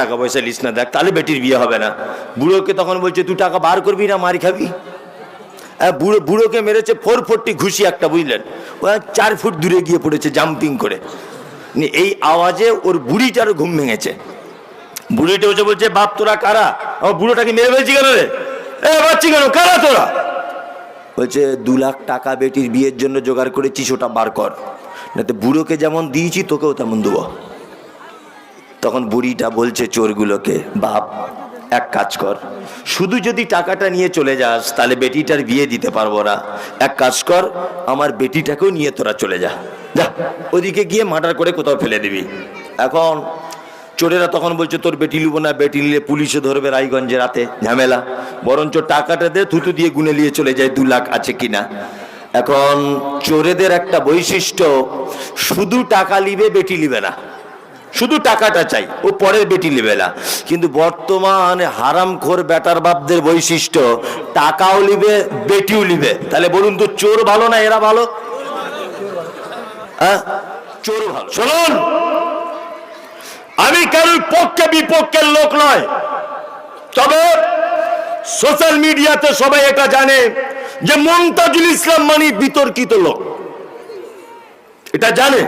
টাকা পয়সা লিস না দেখ, তাহলে বেটির বিয়ে হবে না। বুড়োকে তখন বলছে, তুই টাকা বার করবি না, মারি খাবি? বুড়ো, বুড়োকে মেরেছে ফোর ফোরটি ঘুষি একটা, বুঝলেন? ও চার ফুট দূরে গিয়ে পড়েছে জাম্পিং করে। এই আওয়াজে ওর বুড়িটারও ঘুম ভেঙেছে। বুড়িটা বসে বলছে, বাপ, তোরা কারা? আমার বুড়োটাকে মেরে ফেলছি কেন রে? এ বাচ্চি কেন? কারা তোরা? বলছে, দু লাখ টাকা বেটির বিয়ের জন্য জোগাড় করেছিস, ওটা বার কর। না তো বুড়োকে যেমন দিয়েছি, তোকেও তেমন দেবো। তখন বুড়িটা বলছে চোরগুলোকে, বাপ, এক কাজ কর। শুধু যদি টাকাটা নিয়ে চলে যাস, তাহলে বেটিটার বিয়ে দিতে পারব না। এক কাজ কর, আমার বেটিটাকেও নিয়ে তোরা চলে যা। যা, ওদিকে গিয়ে মার্ডার করে কোথাও ফেলে দিবি। এখন চোরেরা তখন বলছে, তোর বেটি লিব না, বেটি নিলে পুলিশে ধরবে রায়গঞ্জে রাতে, ঝামেলা। বরঞ্চ টাকাটা দে, থুতু দিয়ে গুনে নিয়ে চলে যায়, দু লাখ আছে কিনা এখন চোরেদের একটা বৈশিষ্ট্য, শুধু টাকা লিবে, বেটি লিবে না। শুধু টাকাটা চাই, ও পরের বেটি লিবে না। কিন্তু বর্তমানে হারামখোর বেটার বাপদের বৈশিষ্ট্য, টাকাও লিবে বেটিও লিবে তাহলে বলুন তো, চোর ভালো না এরা ভালো? হ্যাঁ? চোর ভালো। শুনুন! আমি কারোর পক্ষে বিপক্ষের লোক নয়। তবে সোশ্যাল মিডিয়াতে সবাই এটা জানে যে মমতাজুল ইসলাম মানে বিতর্কিত লোক। এটা জানে?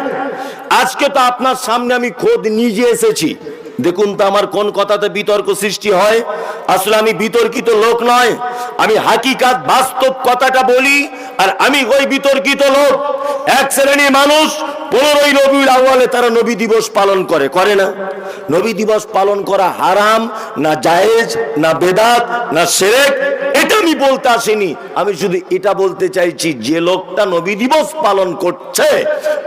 আজকে তো আপনার সামনে আমি খোদ নিজে এসেছি। দেখুন তো আমার কোন কথাতে বিতর্ক সৃষ্টি হয়। আসলে আমি বিতর্কিত লোক নয়, আমি হাকিকাত বাস্তব কথাটা বলি আর আমি ওই বিতর্কিত লোক। এক শ্রেণির মানুষ, পনেরোই রবিউল আউয়ালে তারা নবী দিবস পালন করে করে না। নবী দিবস পালন করা হারাম, না জায়েজ, না বেদাত, না সেরেক, এটা আমি বলতে আসিনি। আমি শুধু এটা বলতে চাইছি, যে লোকটা নবী দিবস পালন করছে,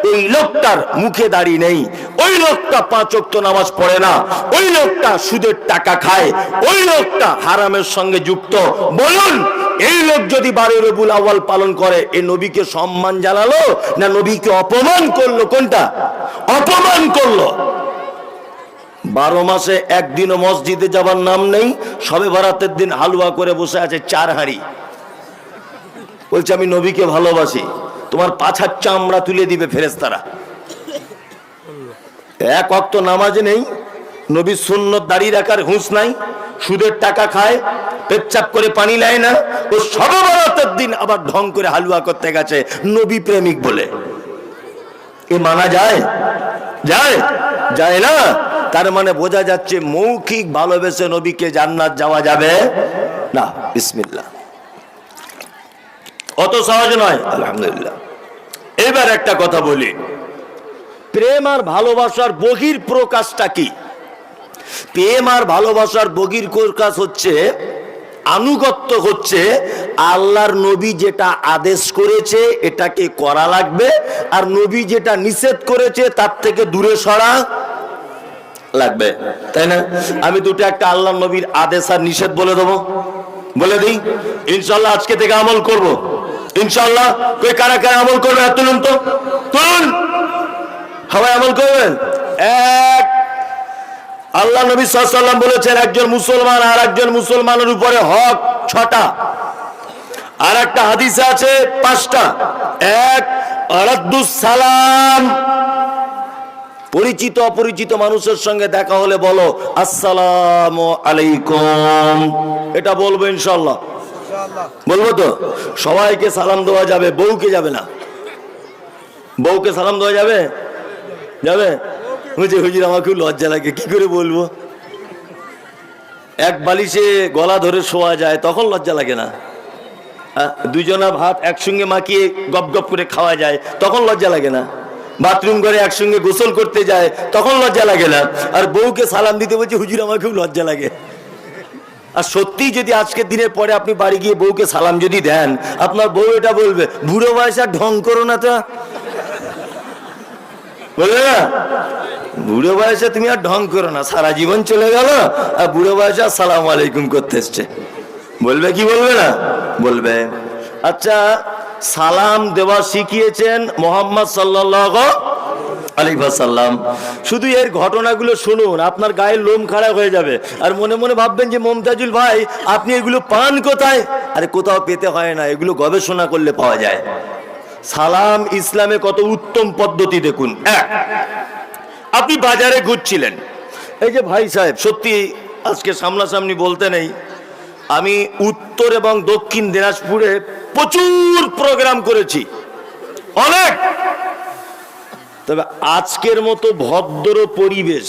ওই লোকটার মুখে দাড়ি নেই, ওই লোকটা পাঁচ ওয়াক্ত নামাজ পড়ে না। ওই লোকটা সুদের টাকা খায়, ওই লোকটা হারামের সঙ্গে যুক্ত। বলুন, এই লোক যদি বারো রবুল আওয়াল পালন করে এই নবীকে সম্মান জানালো না নবীকে অপমান করল? কোনটা? অপমান করল। বারো মাসে একদিনও মসজিদে যাবার নাম নেই, সবে বারাতের দিন হালুয়া করে বসে আছে চার হাঁড়ি। বলছে, আমি নবীকে ভালোবাসি, তোমার পাছার চামড়া তুলে দিবে ফেরেস্তারা এক অক্ত নামাজ নেই, নবী শূন্য দাঁড়িয়ে রাখার হুঁস নাই, সুদের টাকা খায়, পেচ্ছাপ করে পানি নেয় না, ও সবে দিন আবার ঢং করে হালুয়া করতে গেছে, নবী প্রেমিক বলে। এ মানা যায়? যায়? যায় না? তার মানে বোঝা যাচ্ছে মৌখিক ভালোবেসে নবীকে জান্নাত যাওয়া যাবে না। বিসমিল্লাহ। অত সহজ নয়। আলহামদুলিল্লাহ। এবার একটা কথা বলি। প্রেম আর ভালোবাসার বহির প্রকাশটা কি? প্রেম আর ভালোবাসার বহির প্রকাশ হচ্ছে, আনুগত্য হচ্ছে, আল্লাহর নবী যেটা আদেশ করেছে এটাকে করা লাগবে, আর নবী যেটা নিষেধ করেছে তার থেকে দূরে সরা লাগবে। তাই না? আমি দুটো একটা আল্লাহ নবীর আদেশ আর নিষেধ বলে দেবো। বলে দিই ইনশাল্লাহ আজকে থেকে আমল করব। ইনশাল্লাহ কারা কারা আমল করবে? তুলুন তো। তুলুন। সবাই আমল করবেন? এক। আল্লাহ নবী সাল্লাম বলেছেন, একজন মুসলমান আর একজন মুসলমানের উপরে হক ছটা। আর একটা হাদিসে আছে পাঁচটা। এক সালাম পরিচিত অপরিচিত মানুষের সঙ্গে দেখা হলে বলো, আসসালাম আলাইকুম। এটা বলব ইনশাল্লাহ বলব তো? সবাইকে সালাম দেওয়া যাবে, বউকে যাবে না। বউকে সালাম দেওয়া যাবে? যাবে? বুঝে হুজুর আমার খুব লজ্জা লাগে। কি করে বলব? এক বালিশে গলা ধরে শোয়া যায়, তখন লজ্জা লাগে না। দুজনা ভাত একসঙ্গে মাখিয়ে গপ গপ করে খাওয়া যায়, তখন লজ্জা লাগে না। বাথরুম করে একসঙ্গে গোসল করতে যায়, তখন লজ্জা লাগে না। আর বউকে সালাম দিতে বলছে, হুজুর, আমার খুব লজ্জা লাগে। আর সত্যি যদি আজকের দিনের পরে আপনি বাড়ি গিয়ে বউকে সালাম যদি দেন, আপনার বউ এটা বলবে, বুড়ো বয়সে আর ঢং করো না তো। বলবে না, বুড়ো বয়সে তুমি আর ঢং করো না, সারা জীবন চলে গেল আর বুড়ো বয়সে আর সালাম আলাইকুম করতে এসছে। বলবে, কি বলবে না? বলবে আচ্ছা সালাম দেওয়া শিখিয়েছেন মোহাম্মদ সাল্লাহ আলিফাসাল্লাম শুধু এর ঘটনাগুলো শুনুন, আপনার গায়ের লোম খাড়া হয়ে যাবে। আর মনে মনে ভাববেন যে, মমতাজুল ভাই, আপনি এগুলো পান কোথায়? আরে, কোথাও পেতে হয় না, এগুলো গবেষণা করলে পাওয়া যায়। সালাম ইসলামে কত উত্তম পদ্ধতি দেখুন। আপনি বাজারে ঘুরছিলেন। এই যে ভাই সাহেব, সত্যি আজকে সামনাসামনি বলতে নেই, আমি উত্তর এবং দক্ষিণ দিনাজপুরে প্রচুর প্রোগ্রাম করেছি। অনেক। তবে আজকের মতো ভদ্র পরিবেশ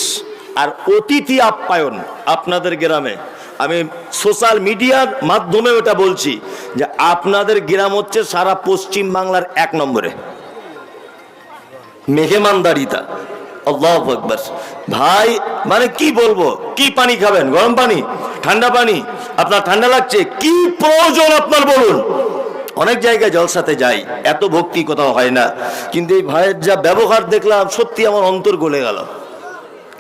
আর অতিথি আপ্যায়ন আপনাদের গ্রামে আমি সোশ্যাল মিডিয়ার মাধ্যমে ওটা বলছি যে আপনাদের গ্রাম হচ্ছে সারা পশ্চিম বাংলার এক নম্বরে। মেহমানদারিতা। আল্লাহ আকবার। ভাই মানে কি বলব? কি পানি খাবেন? গরম পানি? ঠান্ডা পানি? আপনার ঠান্ডা লাগছে? কি প্রয়োজন আপনার বলুন। অনেক জায়গায় জলসাতে যাই, এত ভক্তি কোথাও হয় না। কিন্তু এই ভাইয়ের যা ব্যবহার দেখলাম, সত্যি আমার অন্তর গলে গেল।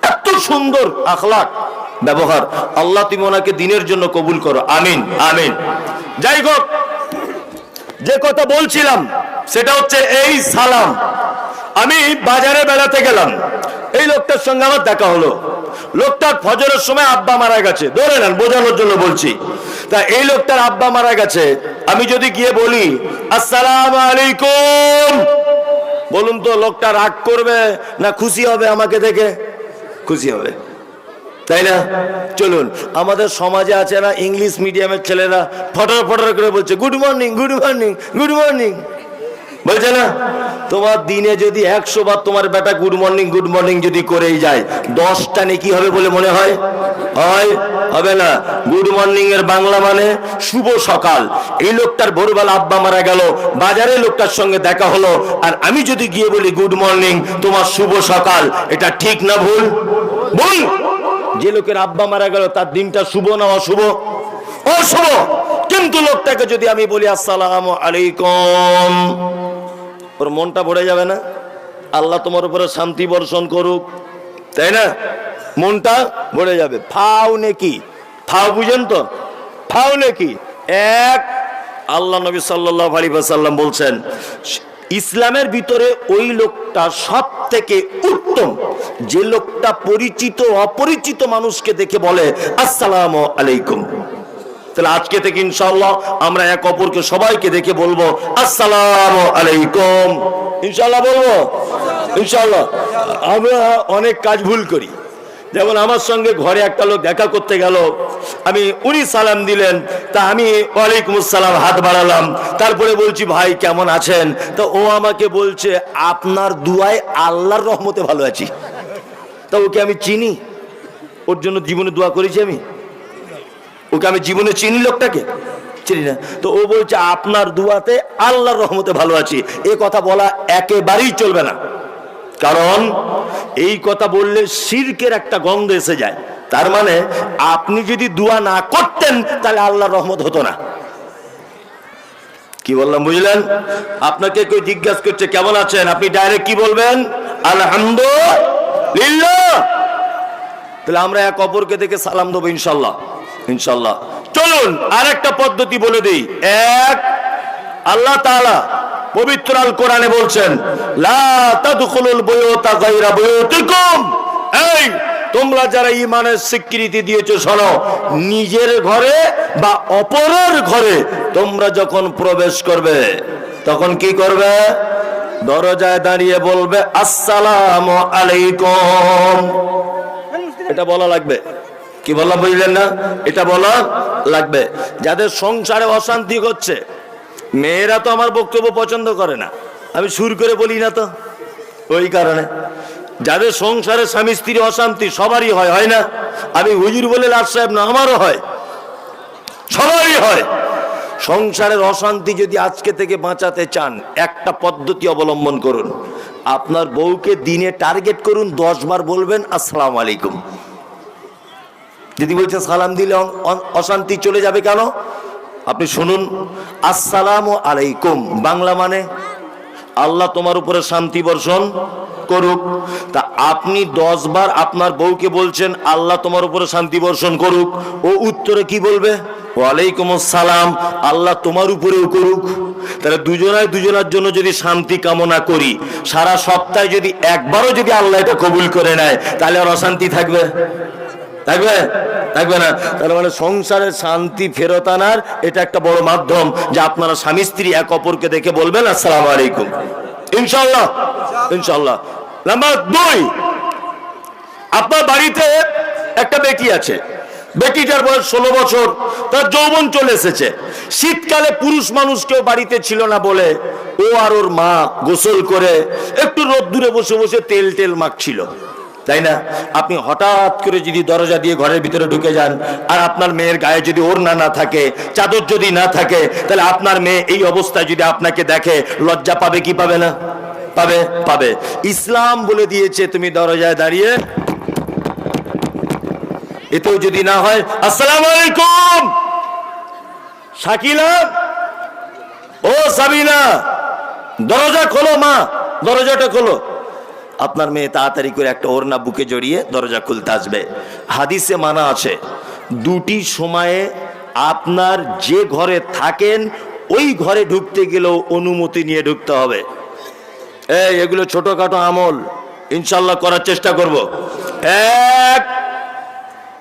এত সুন্দর আখলাক। ব্যবহার। আল্লাহ তুমি ওনাকে দিনের জন্য কবুল করো। আমিন আমিন। যাই হোক, যে কথা বলছিলাম, সেটা হচ্ছে এই সালাম। আমি বাজারে বেড়াতে গেলাম। এই লোকটার সঙ্গে আমার দেখা হলো। লোকটার ফজরের সময় আব্বা মারা গেছে। ধরে নেন, বোঝানোর জন্য বলছি। তা এই লোকটার আব্বা মারা গেছে। আমি যদি গিয়ে বলি, আসসালাম আলাইকুম। বলুন তো, লোকটা রাগ করবে না খুশি হবে আমাকে দেখে? খুশি হবে। তাই না? চলুন, আমাদের সমাজে আছে না ইংলিশ মিডিয়ামের ছেলেরা ফটর ফটর করে বলছে good morning good morning good morning বলছে না? তোমার দিনে যদি একশো বার তোমার বেটা গুড মর্নিং গুড মর্নিং যদি করেই যায়, দশটা নেকি হবে বলে মনে হয়? হয়, হবে না। গুড মর্নিং এর বাংলা মানে শুভ সকাল। এই লোকটার ভোরবেলা আব্বা মারা গেল বাজারে লোকটার সঙ্গে দেখা হলো, আর আমি যদি গিয়ে বলি গুড মর্নিং তোমার শুভ সকাল, এটা ঠিক না ভুল? ভুল! যে লোকের আব্বা মারা গেল, তার দিনটা শুভ না অশুভ? অশুভ! কিন্তু লোকটাকে যদি আমি বলি, আসসালাম আলাইকুম, ওর মনটা ভরে যাবে না? আল্লাহ তোমার উপরে শান্তি বর্ষণ করুক। তাই না? মনটা ভরে যাবে। ফাও নেকি? ফাও বুঝেন তো? ফাও নেকি? এক, আল্লাহ নবী সাল্লাহ আলী সাল্লাম বলছেন ইসলামের ভিতরে ওই লোকটা সব থেকে উত্তম। যে লোকটা পরিচিত, অপরিচিত মানুষকে দেখে বলে, আসসালাম আলাইকুম। তাহলে আজকে থেকে ইনশাল্লাহ আমরা এক অপরকে সবাইকে দেখে বলব, আসসালাম আলাইকুম। ইনশাল্লাহ বলব? ইনশাল্লাহ আমরা অনেক কাজ ভুল করি। যেমন আমার সঙ্গে ঘরে একটা লোক দেখা করতে গেল, আমি উনি সালাম দিলেন, তা আমি ওয়ালাইকুম আসসালাম হাত বাড়ালাম। তারপরে বলছি, ভাই, কেমন আছেন? তো ও আমাকে বলছে, আপনার দুয়ায় আল্লাহর রহমতে ভালো আছি। তা ওকে আমি চিনি। ওর জন্য জীবনে দোয়া করেছি আমি। ওকে আমি জীবনে চিনি লোকটাকে? চিনি না। তো ও বলছে, আপনার দুয়াতে আল্লাহর রহমতে ভালো আছি। এ কথা বলা একেবারেই চলবে না। কারণ এই কথা বললে শিরকের একটা গন্ধ এসে যায়। তার মানে আপনি যদি দোয়া না করতেন, তাহলে আল্লাহর রহমত হতো না। কি বললাম, বুঝলেন? আপনাকে কেউ জিজ্ঞাসা করছে, কেমন আছেন? আপনি ডাইরেক্ট কি বলবেন? আলহামদুলিল্লাহ। তাহলে আমরা এক অপরকে দেখে সালাম দেবো, ইনশাল্লাহ। ইনশাল্লাহ। চলুন আর একটা পদ্ধতি বলে দিই। এক, আল্লাহ তাআলা পবিত্র আল কোরআনে বলছেন, লা তোমরা যারা ইমানের স্বীকৃতি দিয়েছ, শোনো, নিজের ঘরে বা অপরের ঘরে তোমরা যখন প্রবেশ করবে, তখন কি করবে? দরজায় দাঁড়িয়ে বলবে, আসসালাম আলাইকুম। এটা বলা লাগবে। কি বলা বুঝলেন না? এটা বলা লাগবে। যাদের সংসারে অশান্তি হচ্ছে মেয়েরা তো আমার বক্তব্য পছন্দ করে না। আমি সুর করে বলি না তো। ওই কারণে। যাদের সংসারে স্বামী, স্ত্রী অশান্তি সবারই হয় হয় না? আমি হুজুর বলে লাট সাহেব না, আমারও হয়। সবারই হয়। সংসারের অশান্তি যদি আজকে থেকে বাঁচাতে চান, একটা পদ্ধতি অবলম্বন করুন। আপনার বউকে দিনে টার্গেট করুন, দশ বার বলবেন, আসসালাম আলাইকুম। যদি বলছে সালাম দিলে অশান্তি চলে যাবে কেন? আপনি শুনুন, আসসালাম আলাইকুম। বাংলা মানে আল্লাহ তোমার উপরে শান্তি বর্ষণ করুক। তা আপনি দশ বার আপনার বউকে বলছেন, আল্লাহ তোমার উপরে শান্তি বর্ষণ করুক। ও উত্তরে কি বলবে? ওয়ালাইকুম আসসালাম, আল্লাহ তোমার উপরেও করুক। তাহলে দুজনায় দুজনার জন্য যদি শান্তি কামনা করি, সারা সপ্তাহে যদি একবারও যদি আল্লাহ এটা কবুল করে নেয়, তাহলে আর অশান্তি থাকবে? থাকবে? থাকবে না। তার মানে সংসারে শান্তি ফেরত আনার এটা একটা বড় মাধ্যম যে আপনারা স্বামী, স্ত্রী, এক অপরকে দেখে বলবেন, আসসালামু আলাইকুম। ইনশাল্লাহ ইনশাল্লাহ নাম্বার দুই, আপনার বাড়িতে একটা বেটি আছে। বেটিটার বয়স ষোলো বছর, তার যৌবন চলে এসেছে। শীতকালে পুরুষ মানুষ কেউ বাড়িতে ছিল না বলে ও আর ওর মা গোসল করে একটু রোদ্দুরে বসে বসে তেল টেল মাখছিল। তাই না? আপনি হঠাৎ করে যদি দরজা দিয়ে ঘরের ভিতরে ঢুকে যান, আর আপনার মেয়ের গায়ে যদি ওড়না না থাকে, চাদর যদি না থাকে, তাহলে আপনার মেয়ে এই অবস্থায় যদি আপনাকে দেখে, লজ্জা পাবে কি পাবে না? পাবে? পাবে। ইসলাম বলে দিয়েছে, তুমি দরজায় দাঁড়িয়ে এতেও যদি না হয়, আসসালামু আলাইকুম। শাকিলা? ও সাবিনা, দরজা খোলো মা, দরজাটা খোলো। আপনার মেয়ে তাড়াতাড়ি করে একটা ওড়না বুকে জড়িয়ে দরজা খুলতে আসবে। হাদিসে মানা আছে, দুটি সময়ে আপনার যে ঘরে থাকেন, ওই ঘরে ঢুকতে গেলেও অনুমতি নিয়ে ঢুকতে হবে। এই, এগুলো ছোটখাটো আমল ইনশাল্লাহ করার চেষ্টা করব। এক,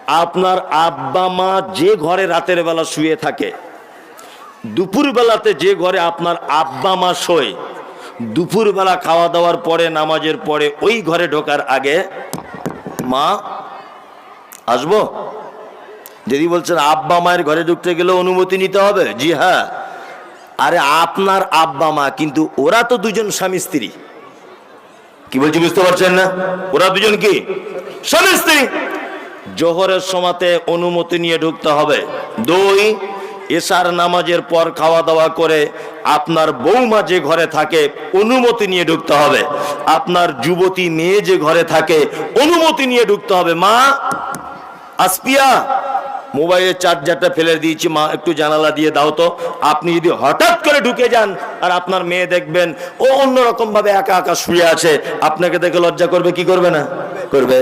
আপনার আব্বা মা যে ঘরে রাতের বেলা শুয়ে থাকে দুপুর বেলাতে যে ঘরে আপনার আব্বা মা শোয় দুপুর বেলা খাওয়া দাওয়ার পরে, নামাজের পরে ওই ঘরে ঢোকার আগে মা, আসব? যদি বলছেন, আব্বা মায়ের ঘরে ঢুকতে গেলে অনুমতি নিতে হবে? জি হ্যাঁ। আরে আপনার আব্বা মা, কিন্তু ওরা তো দুজন স্বামী স্ত্রী। কি বলছি, বুঝতে পারছেন না? ওরা দুজন কি? স্বামী স্ত্রী। জোহরের সমাতে অনুমতি নিয়ে ঢুকতে হবে। দুই এশার নামাজের পর খাওয়া দাওয়া করে আপনার বৌমা যে ঘরে থাকে, অনুমতি নিয়ে ঢুকতে হবে। আপনার যুবতী মেয়ে যে ঘরে থাকে, অনুমতি নিয়ে ঢুকতে হবে। মা, আসপিয়া মোবাইলের চার্জারটা ফেলে দিয়েছি, মা, একটু জানালা দিয়ে দাও তো। আপনি যদি হঠাৎ করে ঢুকে যান আর আপনার মেয়ে দেখবেন, ও অন্যরকম ভাবে একা একা শুয়ে আছে, আপনাকে দেখে লজ্জা করবে, কি করবে না? করবে।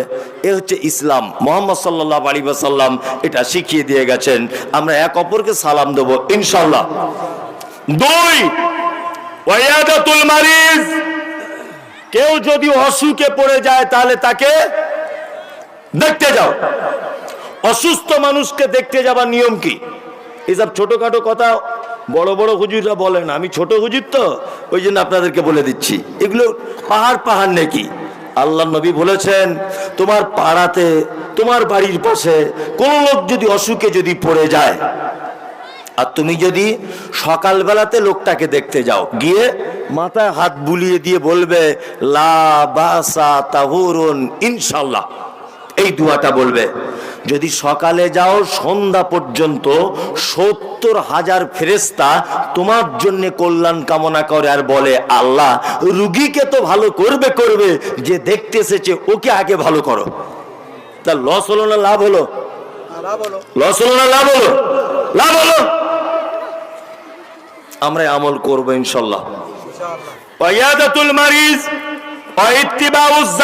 এ হচ্ছে ইসলাম। মোহাম্মদ সাল্লাহ আলী সাল্লাম এটা শিখিয়ে দিয়ে গেছেন। আমরা এক অপরকে সালাম দেবো ইনশাল্লাহ দুই কেউ যদি অসুখে পড়ে যায়, তাহলে তাকে দেখতে যাও। অসুস্থ মানুষকে দেখতে যাবার নিয়ম কি? এসব ছোটখাটো কথা বড় বড় হুজুররা বলেন আমি ছোট হুজুর তো, ওই জন্য আপনাদেরকে বলে দিচ্ছি। এগুলো পাহাড় পাহাড় নাকি? আল্লাহ নবী বলেছেন, তোমার পাড়াতে, তোমার বাড়ির পাশে কোন লোক যদি অসুখে যদি পড়ে যায়, আর তুমি যদি সকালবেলাতে লোকটাকে দেখতে যাও, গিয়ে মাথায় হাত বুলিয়ে দিয়ে বলবে, লা বাসা তাহুরুন ইনশাল্লাহ। এই দুয়াটা বলবে। যদি সকালে যাও, সন্ধ্যা পর্যন্ত সত্তর হাজার ফেরেস্তা তোমার জন্য কল্যাণ কামনা করে আর বলে, আল্লাহ, রুগীকে তো ভালো করবে করবে, যে দেখতে এসেছে, ওকে আগে ভালো করো। তা লস হলো না লাভ হলো? লস হলো না লাভ হলো? লাভ হলো? আমরা আমল করব ইনশাল্লাহ। ইত্তিবাউজ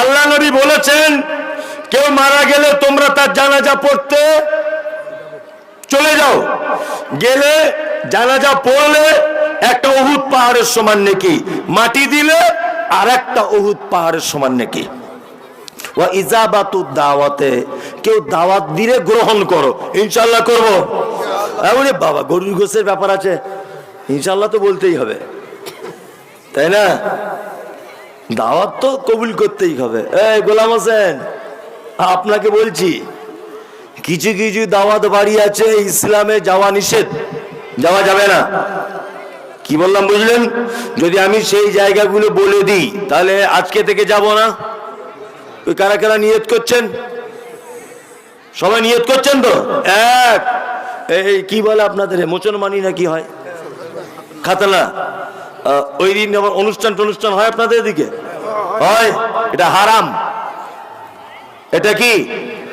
আল্লাহ নবী বলেছেন কেউ মারা গেলে তোমরা তার জানাজা পড়তে চলে যাও। গেলে জানাজা পড়লে একটা অহুদ পাহাড়ের সমান নাকি। মাটি দিলে আর একটা অহুদ পাহাড়ের সমান নাকি। ও দাওয়াতে, কেউ দাওয়াত গ্রহণ করো। ইনশাল্লাহ বাবা ব্যাপার আছে। ইনশাল্লাহ তো বলতেই হবে। তাই না? দাওয়াত তো কবুল করতেই হবে। এই গোলাম হোসেন আপনাকে বলছি, কিছু কিছু দাওয়াত বাড়ি আছে, ইসলামে যাওয়া নিষেধ। যাওয়া যাবে না। কি বললাম বুঝলেন? যদি আমি সেই জায়গাগুলো বলে দিই, তাহলে আজকে থেকে যাব না? ওই কারা কারা নিয়ত করছেন? সবাই নিয়ত করছেন তো? এক। এই কি বলে আপনাদের? মোচনমানি না কি হয়? খাতলা। ওই দিন আবার অনুষ্ঠান টনুষ্ঠান হয় আপনাদের দিকে হয়। এটা হারাম। এটা কি?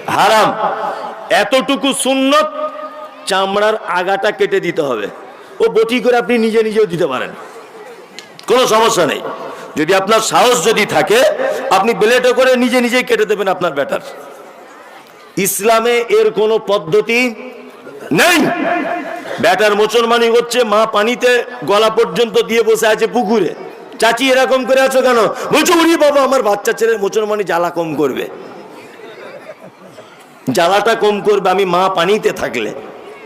হারাম। এতটুকু সুন্নত চামড়ার আগাটা কেটে দিতে হবে। ও বটি করে আপনি নিজে নিজেও দিতে পারেন। কোনো সমস্যা নেই। যদি আপনার সাহস যদি থাকে, আপনি ব্লেডে করে নিজে নিজেই কেটে দেবেন আপনার ব্যাটার। ইসলামে এর কোনো পদ্ধতি নেই। ব্যাটার মুসলমানি হচ্ছে, মা পানিতে গলা পর্যন্ত দিয়ে বসে আছে পুকুরে। চাচি এরকম করে আছো কেন? বলছো, উনি বাবা, আমার বাচ্চা ছেলে মুসলমানি জ্বালা কম করবে। জ্বালাটা কম করবে, আমি মা পানিতে থাকলে।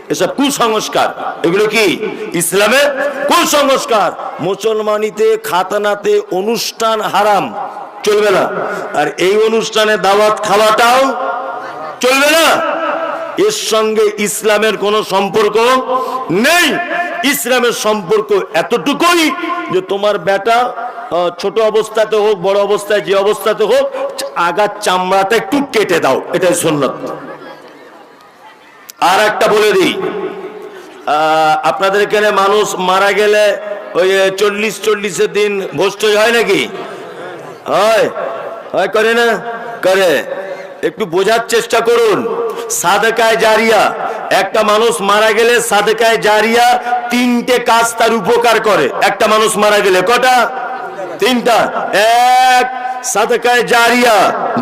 এসব কুসংস্কার। এগুলো কি? ইসলামে কুসংস্কার। মুসলমানিতে খাতানাতে অনুষ্ঠান হারাম। চলবে না। আর এই অনুষ্ঠানে দাওয়াত খাওয়াটাও চলবে না। এর সঙ্গে ইসলামের কোনো সম্পর্ক নেই। ইসলামের সম্পর্ক এতটুকুই যে তোমার বেটা ছোট অবস্থাতে হোক, বড় অবস্থায় যে অবস্থাতে হোক, আগার চামড়াটা একটু কেটে দাও। এটাই সুন্নত। আর একটা বলে দিই আপনাদের এখানে মানুষ মারা গেলে ওই চল্লিশ চল্লিশের দিন ভোজটই হয় নাকি? হয়। হয়, করে না? করে। একটু বোঝার চেষ্টা করুন। সাদেকায় জারিয়া। একটা মানুষ মারা গেলে সাদেকায় জারিয়া তিনটে কাজ তার উপকার করে। একটা মানুষ মারা গেলে কটা? তিনটা। এক, সাদেকায় জারিয়া।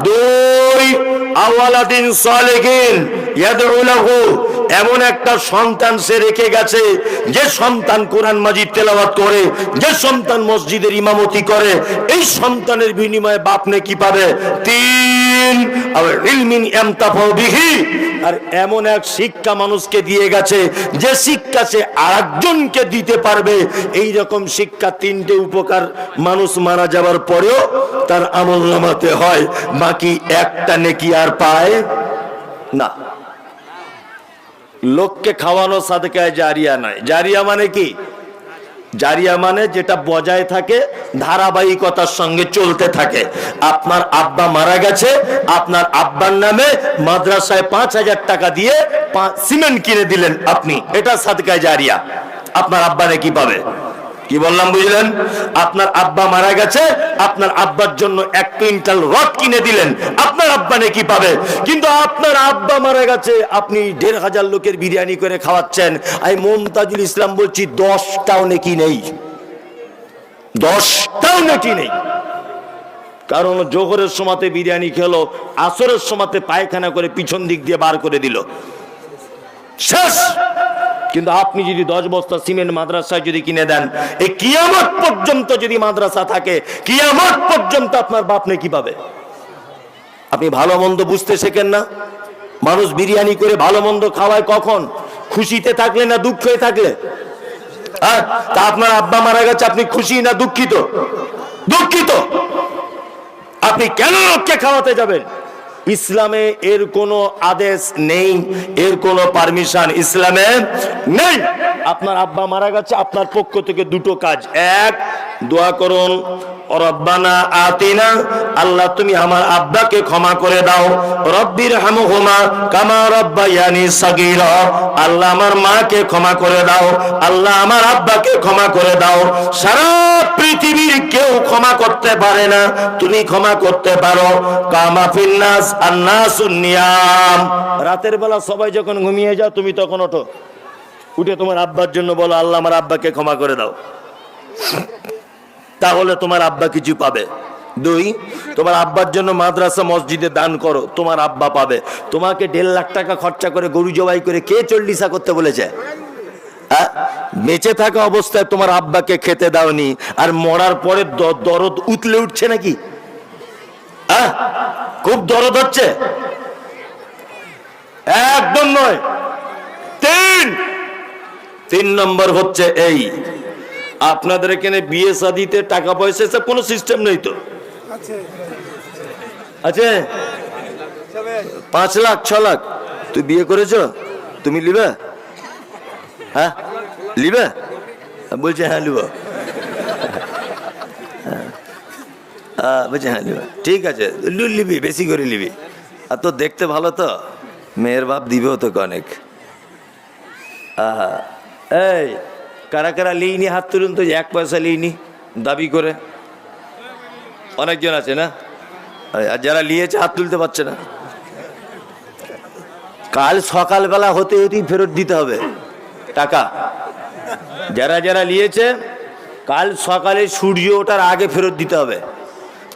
দুই, আওয়ালাদিন সালেহিন ইয়াদউ লাহু। এমন একটা সন্তান সে রেখে গেছে, যে সন্তান কোরআন মাজিদ তেলাওয়াত করে, যে সন্তান মসজিদের ইমামতি করে। এই সন্তানের বিনিময়ে বাপ নে কি পাবে? তিন আর এমন এক শিক্ষা মানুষকে দিয়ে গেছে, যে শিক্ষা সে আরেকজনকে দিতে পারবে। এই রকম শিক্ষা তিনটে উপকার মানুষ মারা যাওয়ার পরেও তার আমল নামাতে হয়। বাকি একটা নেকি আর পায় না। লোককে খাওয়ানো সাদকায় জারিয়া নয়। জারিয়া মানে কি? জারিয়া মানে যেটা বজায় থাকে, ধারাবাহিকতার সঙ্গে চলতে থাকে। আপনার আব্বা মারা গেছে, আপনার আব্বার নামে মাদ্রাসায় পাঁচ হাজার টাকা দিয়ে সিমেন্ট কিনে দিলেন আপনি। এটা সাদকায় জারিয়া। আপনার আব্বা কি পাবে? কি বললাম বুঝলেন? আপনার আব্বা মারা গেছে, আপনার আব্বার জন্য এক কুইন্টাল রড কিনে দিলেন। আপনার আব্বা কি পাবে? কিন্তু আপনার আব্বা মারা গেছে, আপনি দেড় হাজার লোকের বিরিয়ানি করে খাওয়াচ্ছেন। আমি মমতাজুল ইসলাম বলছি, দশটাও নেকি নেই। দশটাও নেকি নেই। কারণ জোহরের সময়তে বিরিয়ানি খেলো, আসরের সময়তে পায়খানা করে পিছন দিক দিয়ে বার করে দিল। শেষ! কিন্তু আপনি যদি দশ বস্তা সিমেন্ট মাদ্রাসায় যদি কিনে দেন এই কিয়ামত পর্যন্ত যদি মাদ্রাসা থাকে, কিয়ামত পর্যন্ত আপনার বাপ নে কি পাবে? আপনি ভালো মন্দ বুঝতে শেখেন না? মানুষ বিরিয়ানি করে ভালো মন্দ খাওয়ায় কখন? খুশিতে থাকলে না দুঃখে থাকলে? হ্যাঁ তা আপনার আব্বা মারা গেছে, আপনি খুশি না দুঃখিত? দুঃখিত! আপনি কেন লোককে খাওয়াতে যাবেন? ইসলামে এর কোনো আদেশ নেই, এর কোনো পারমিশন ইসলামে নেই। আপনার আব্বা মারা গেছে, আপনার পক্ষ থেকে দুটো কাজ। এক, দোয়া করুন আমার আব্বাকে ক্ষমা করে দাও। আল্লাহ আমার ক্ষমা করে দাও, আল্লাহ আমার আব্বাকে ক্ষমা করে দাও। সারা কেউ ক্ষমা করতে পারে না, তুমি ক্ষমা করতে পারো। রাতের বেলা সবাই যখন ঘুমিয়ে যাও, তুমি তখন ওঠো। উঠে তোমার আব্বার জন্য বলো, আল্লাহ আমার আব্বাকে ক্ষমা করে দাও। তাহলে তোমার আব্বা কিছু পাবে। দুই, তোমার আব্বার জন্য মাদ্রাসা, মসজিদে দান করো, তোমার আব্বা পাবে। তোমাকে দেড় লাখ টাকা খরচা করে গরু জবাই করে কে চল্লিশা করতে বলেছে? বেঁচে থাকা অবস্থায় তোমার আব্বাকে খেতে দাওনি, আর মরার পরে দরদ উতলে উঠছে নাকি? খুব দরদ হচ্ছে। একদম নয়। তিন। তিন নম্বর হচ্ছে এই। আপনাদের এখানে বিয়ে শাদিতে টাকা পয়সা এসব কোনো সিস্টেম নেই তো? আছে। পাঁচ লাখ ছ লাখ। তুই বিয়ে করেছ? তুমি লিবে? হ্যাঁ? লিবে? বলছে হ্যাঁ লিব। হ্যাঁ, বলছে হ্যাঁ লিবে। ঠিক আছে লিবি বেশি করে লিবি। আর তো দেখতে ভালো তো? মেয়ের বাপ দিবেও তোকে অনেক। আহা এই কারা কারা লিইনি, হাত তুলুন তো, এক পয়সা লিইনি, দাবি করে। অনেকজন আছে না? আর যারা লিয়েছে, হাত তুলতে পারছে না। কাল সকালবেলা হতে হতেই ফেরত দিতে হবে। টাকা। যারা যারা নিয়েছে কাল সকালে সূর্য ওঠার আগে ফেরত দিতে হবে।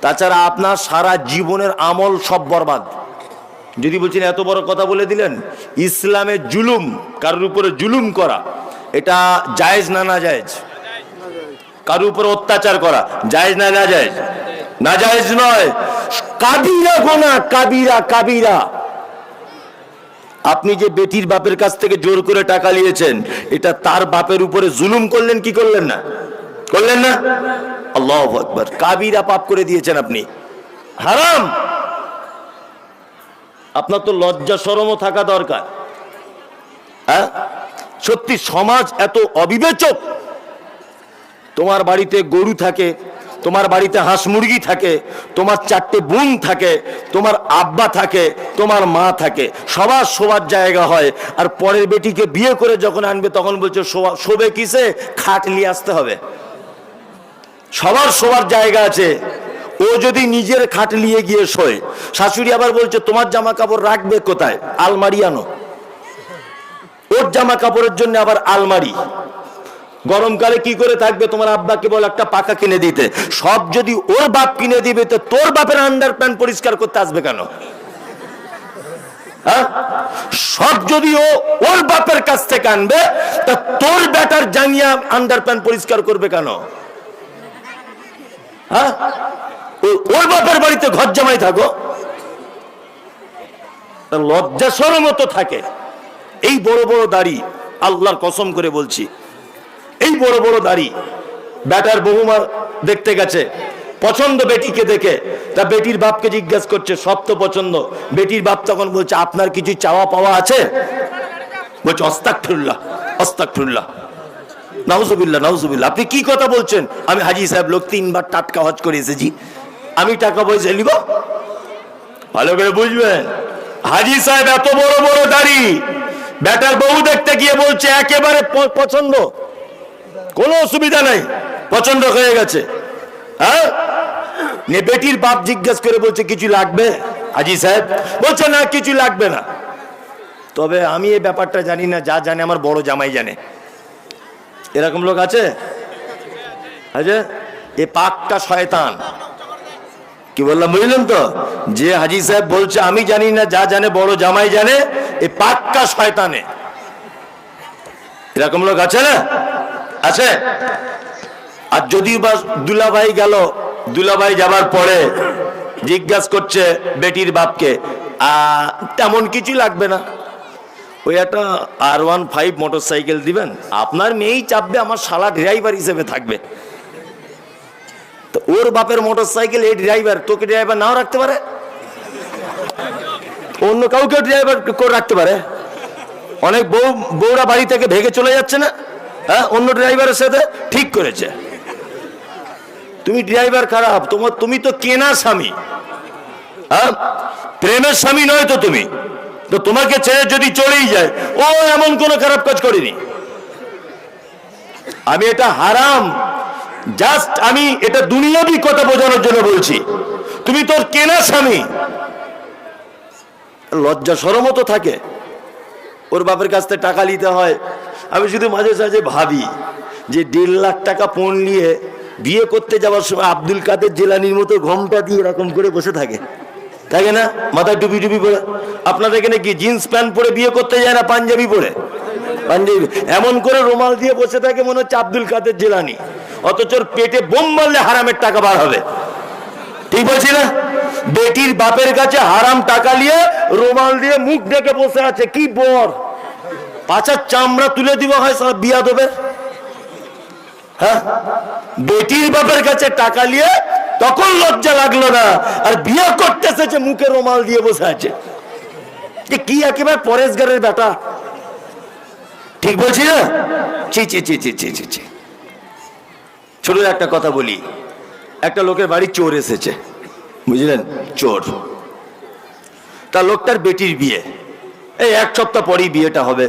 তাছাড়া আপনার সারা জীবনের আমল সব বরবাদ। যদি বলছেন, এত বড় কথা বলে দিলেন, ইসলামে জুলুম, কারোর উপরে জুলুম করা। এটা জায়েজ না না জায়েজ? কারোর উপর অত্যাচার করা, জায়েজ না না জায়েজ? না জায়েজ নয়। কাবিরা গোনা, কাবিরা কাবিরা। আপনি যে বেটির বাপের কাছ থেকে জোর করে টাকা নিয়েছেন, এটা তার বাপের উপরে জুলুম করলেন, কি করলেন না? করলেন না? আল্লাহ আকবার। কাবিরা পাপ করে দিয়েছেন আপনি। হারাম! আপনার তো লজ্জা সরমও থাকা দরকার। হ্যাঁ? সত্যি সমাজ এত অবিবেচক। তোমার বাড়িতে গরু থাকে, তোমার বাড়িতে হাঁস মুরগি থাকে, তোমার চারটে বোন থাকে, তোমার আব্বা থাকে, তোমার মা থাকে, সবার শোবার জায়গা হয়। আর পরের বেটিকে বিয়ে করে যখন আনবে, তখন বলছে শোবে কিসে? খাট নিয়ে আসতে হবে। সবার শোবার জায়গা আছে। ও যদি নিজের খাট নিয়ে গিয়ে শোয়, শাশুড়ি আবার বলছে, তোমার জামা কাপড় রাখবে কোথায়? আলমারি আনো। ওর জামা কাপড়ের জন্য আবার আলমারি। গরমকালে কি করে থাকবে তোমার আব্বাকে বল একটা পাকা কিনে দিতে। সব যদি ওর বাপ কিনে দিবে, তো তোর বাপের আন্ডার প্যান্ট পরিষ্কার করতে আসবে কেন? হ্যাঁ? সব যদি ওর বাপের কাছ থেকে আনবে, তা তোর বেটার জাঙ্গিয়া আন্ডার প্যান্ট পরিষ্কার করবে কেন? হ্যাঁ? ওর বাপের বাড়িতে ঘর জামাই থাকো। লজ্জা সরমত থাকে। এই বড় বড় দাড়ি আল্লাহর কসম করে বলছি। এই বড় বড় দাড়ি ব্যাটার বহুমা দেখতে গেছে, পছন্দ বেটিকে দেখে। তা বেটির বাপকে জিজ্ঞেস করছে, সব তো পছন্দ। বেটির বাপ তখন বলছে, আপনার কিছু চাওয়া পাওয়া আছে? বলছে অস্তাক ফিরুল্লাহ অস্তাক ফিরুল্লাহ নাউজুবিল্লাহ নাউজুবিল্লাহ। আপনি কি কথা বলছেন? আমি হাজি সাহেব লোক তিনবার টাটকা হজ করে এসেছি। আমি টাকা পয়সা নিব? ভালো করে বুঝবেন। হাজি সাহেব এত বড় বড় দাড়ি। ব্যাটার বউ দেখতে গিয়ে বলছে, একেবারে পছন্দ। কোনো অসুবিধা নাই, পছন্দ হয়ে গেছে। হ্যাঁ? বেটির বাপ জিজ্ঞেস করে বলছে, কিছু লাগবে? হাজি সাহেব বলছে, না, কিছু লাগবে না। তবে আমি এই ব্যাপারটা জানি না, যা জানে আমার বড় জামাই জানে। এরকম লোক আছে? আছে? এ পাকটা শয়তান। কি বললাম, বুঝলেন তো? যে হাজি সাহেব বলছে, আমি জানি না, যা জানে, বড় জামাই জানে, এ পাক্কা শয়তানে। এরকম লোক আছে না? আছে? আর যদি বা দুলাভাই গেল, দুলাভাই যাবার পরে জিজ্ঞাসা করছে বেটির বাপকে তেমন কিছু লাগবে না। ওই একটা আর ওয়ান ফাইভ মোটর সাইকেল দিবেন? আপনার মেয়েই চাপবে, আমার শালা ড্রাইভার হিসেবে থাকবে। তো ওর বাপের মোটর সাইকেল এই ড্রাইভার তোকে ড্রাইভার নাও রাখতে পারে? অন্য কাউকে ড্রাইভার করে রাখতে পারে। অনেক বউ, বউরা বাড়ি থেকে ভেগে চলে যাচ্ছে না? হ্যাঁ অন্য ড্রাইভারের সাথে ঠিক করেছে। তুমি ড্রাইভার খারাপ, তোমার, তুমি তো কেনা স্বামী। হ্যাঁ প্রেমের স্বামী নয় তো তুমি। তো তোমাকে ছেড়ে যদি চলেই যায়, ও এমন কোনো খারাপ কাজ করেনি। আমি এটা হারাম। জাস্ট আমি এটা দুনিয়াবি কথা বোঝানোর জন্য বলছি। তুমি তোর কেনা স্বামী। লজ্জা সরমও তো থাকে। ওর বাপের কাছ থেকে টাকা নিতে হয়। আমি শুধু মাঝে সাঝে ভাবি যে দেড় লাখ টাকা পণ নিয়ে বিয়ে করতে যাওয়ার সময় আব্দুল কাদের জেলানির মতো ঘমটা দিয়ে এরকম করে বসে থাকে। থাকে না? মাথায় টুপি টুপি পরে। আপনাদের এখানে কি জিন্স প্যান্ট পরে বিয়ে করতে যায় না পাঞ্জাবি পরে? পাঞ্জাবি। এমন করে রুমাল দিয়ে বসে থাকে মনে হচ্ছে আব্দুল কাদের জেলানি। অথচ পেটে বোম মারলে হারামের টাকা বার হবে। ঠিক বলছি না? বেটির বাপের কাছে হারাম টাকা নিয়ে রুমাল দিয়ে মুখ ডেকে বসে আছে, কি বর? পাচার চামড়া তুলে দিব হয় বিয়া দেবের হ্যাঁ? বেটির বাপের কাছে টাকা নিয়ে তখন লজ্জা লাগল না, আর বিয়ে করতে এসেছে, মুখে রুমাল দিয়ে বসে আছে। যে কি একেবারে পরেশগারের বেটা? ঠিক বলছি না? চি চি চি চি চি চি ছোট একটা কথা বলি। একটা লোকের বাড়ি চোর এসেছে। বুঝলেন? চোর। তা লোকটার বেটির বিয়ে। এই এক সপ্তাহ পরেই বিয়েটা হবে।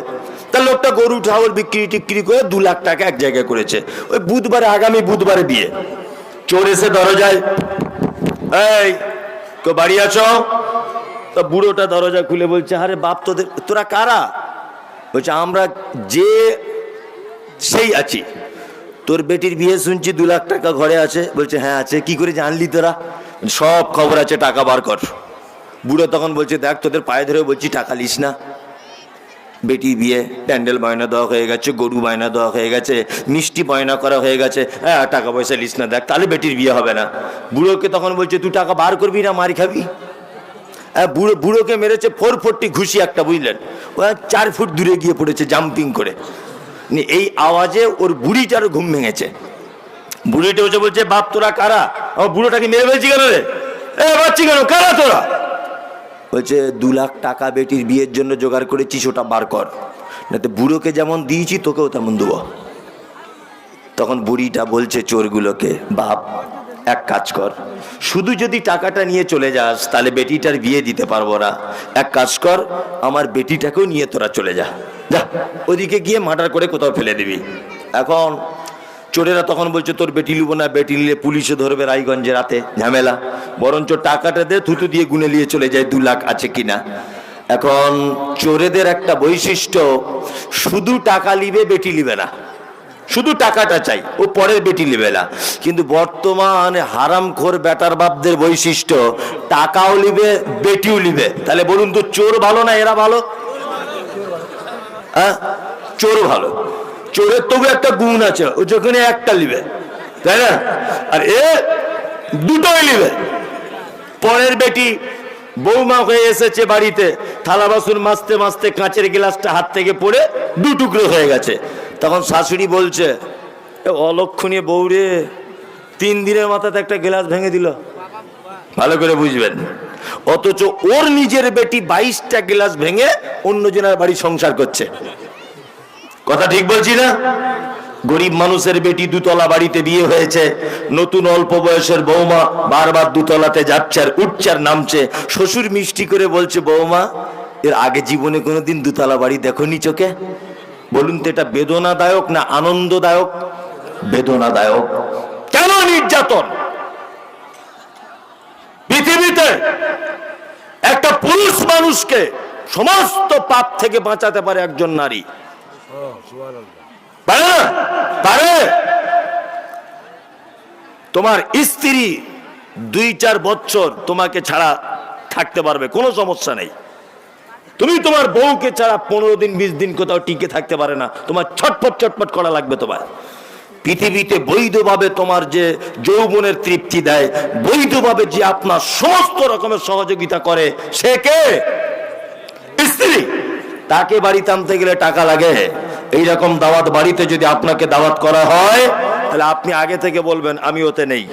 তা লোকটা গরু ঠাউল বিক্রি, টিক্রি করে দু লাখ টাকা এক জায়গায় করেছে। ওই বুধবারে, আগামী বুধবারে বিয়ে। চোর এসে দরজায়, এই তো বাড়ি আছো? তা বুড়োটা দরজা খুলে বলছে, আরে বাপ তোদের, তোরা কারা? বলছে, আমরা যে, সেই আছি। তোর বেটির বিয়ে শুনছি দু লাখ টাকা ঘরে আছে। বলছে হ্যাঁ আছে। কি করে জানলি তোরা? সব খবর আছে, টাকা বার কর। বুড়ো তখন বলছে, দেখ, তোদের পায়ে ধরে বলছি, টাকা লিস না। বেটির বিয়ে, প্যান্ডেল বায়না দেওয়া হয়ে গেছে, গরু বায়না দেওয়া হয়ে গেছে, মিষ্টি বায়না করা হয়ে গেছে। হ্যাঁ টাকা পয়সা লিস না, দেখ, তাহলে বেটির বিয়ে হবে না। বুড়োকে তখন বলছে, তুই টাকা বার করবি না, মারি খাবি? হ্যাঁ বুড়ো বুড়োকে মেরেছে, ফোর ফোরটি ঘুষি একটা, বুঝলেন? ও চার ফুট দূরে গিয়ে পড়েছে জাম্পিং করে। এই আওয়াজে ওর বুড়িটারও ঘুম ভেঙেছে। বুড়িটা হচ্ছে বলছে, বাপ তোরা কারা? আমার বুড়োটাকে মেরে ফেলছি কেন রে? এ কেন? কারা তোরা? বলছে, দু লাখ টাকা বেটির বিয়ের জন্য জোগাড় করেছিস, ওটা বার কর। নাতে বুড়োকে যেমন দিয়েছি, তোকেও তেমন দেবো। তখন বুড়িটা বলছে চোরগুলোকে, বাপ এক কাজ কর। শুধু যদি টাকাটা নিয়ে চলে যাস, তাহলে বেটিটার বিয়ে দিতে পারব না। এক কাজ কর, আমার বেটিটাকেও নিয়ে তোরা চলে যা। যা, ওদিকে গিয়ে মার্ডার করে কোথাও ফেলে দিবি। এখন চোরেরা তখন বলছে, তোর বেটি লিব না, বেটি নিলে পুলিশে ধরবে রায়গঞ্জে রাতে। ঝামেলা। বরঞ্চ টাকাটা দে, থুতু দিয়ে গুনে নিয়ে চলে যায়, দু লাখ আছে কিনা এখন চোরেদের একটা বৈশিষ্ট্য, শুধু টাকা লিবে, বেটি লিবে না। শুধু টাকাটা চাই, ও পরের বেটি লিবে না। কিন্তু বর্তমানে হারামখোর বেটার বাপদের বৈশিষ্ট্য, টাকাও লিবে বেটিও লিবে তাহলে বলুন তো, চোর ভালো না এরা ভালো? হ্যাঁ? চোর ভালো। চোরের তবু একটা গুণ আছে, ও যেখানে একটা লিবে তাই না? আর এ দুটোই নিবে। পরের বেটি বৌমা হয়ে এসেছে বাড়িতে, থালা বাসন মাজতে মাজতে কাঁচের গ্লাসটা হাত থেকে পড়ে দু টুকরো হয়ে গেছে। তখন শাশুড়ি বলছে, "এ অলক্ষণীয় বউরে তিন দিনের মাথাতে একটা গ্লাস ভেঙে দিল। ভালো করে বুঝবেন। অথচ ওর নিজের বেটি বাইশটা গ্লাস ভেঙে অন্যজনের বাড়ি সংসার করছে। কথা ঠিক বলছি না? গরিব মানুষের বেটি দুতলা বাড়িতে বিয়ে হয়েছে, নতুন অল্প বয়সের বৌমা বারবার দুতলাতে যাচ্ছে আর উঠছে আর নামছে। শ্বশুর মিষ্টি করে বলছে বৌমা এর আগে জীবনে কোনোদিন দুতলা বাড়ি দেখো নি চোখে? বলুন তো এটা বেদনাদায়ক না আনন্দদায়ক? বেদনাদায়ক। কেন নির্যাতন? পৃথিবীতে একটা পুরুষ মানুষকে সমস্ত পাপ থেকে বাঁচাতে পারে একজন নারী। পারে তোমার স্ত্রী দুই চার বছর তোমাকে ছাড়া থাকতে পারবে, কোনো সমস্যা নেই। তুমি তোমার বউকে ছাড়া পনেরো দিন, বিশ দিন কোথাও টিকে থাকতে পারে না। তোমার ছটপট ছটপট করা লাগবে তোমার। পৃথিবীতে বৈধভাবে তোমার যে যৌবনের তৃপ্তি দেয়, বৈধভাবে যে আপনার সমস্ত রকমের সহযোগিতা করে, সে কে? স্ত্রী। তাকে বাড়িতে আনতে গেলে টাকা লাগে। এই রকম দাওয়াত বাড়িতে যদি আপনাকে দাওয়াত করা হয়, তাহলে আপনি আগে থেকে বলবেন, আমি ওতে নেই।